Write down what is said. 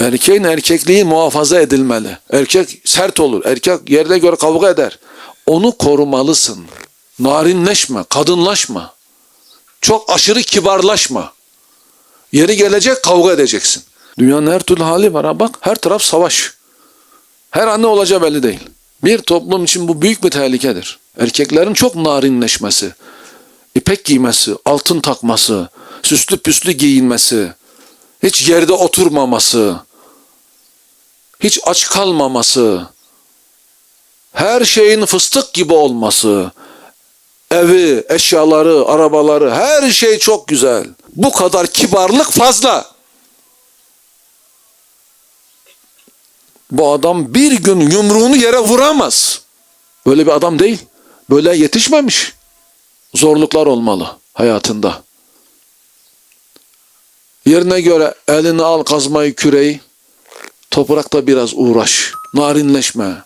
Erkeğin erkekliği muhafaza edilmeli. Erkek sert olur. Erkek yerde göre kavga eder. Onu korumalısın. Narinleşme, kadınlaşma. Çok aşırı kibarlaşma. Yeri gelecek kavga edeceksin. Dünyanın her türlü hali var ha bak her taraf savaş. Her an ne olacağı belli değil. Bir toplum için bu büyük bir tehlikedir. Erkeklerin çok narinleşmesi, ipek giymesi, altın takması, süslü püslü giyinmesi, hiç yerde oturmaması, hiç aç kalmaması, her şeyin fıstık gibi olması, evi, eşyaları, arabaları, her şey çok güzel. Bu kadar kibarlık fazla. Bu adam bir gün yumruğunu yere vuramaz. Böyle bir adam değil. Böyle yetişmemiş. Zorluklar olmalı hayatında. Yerine göre elini al kazmayı küreği. Toprakta biraz uğraş. Narinleşme.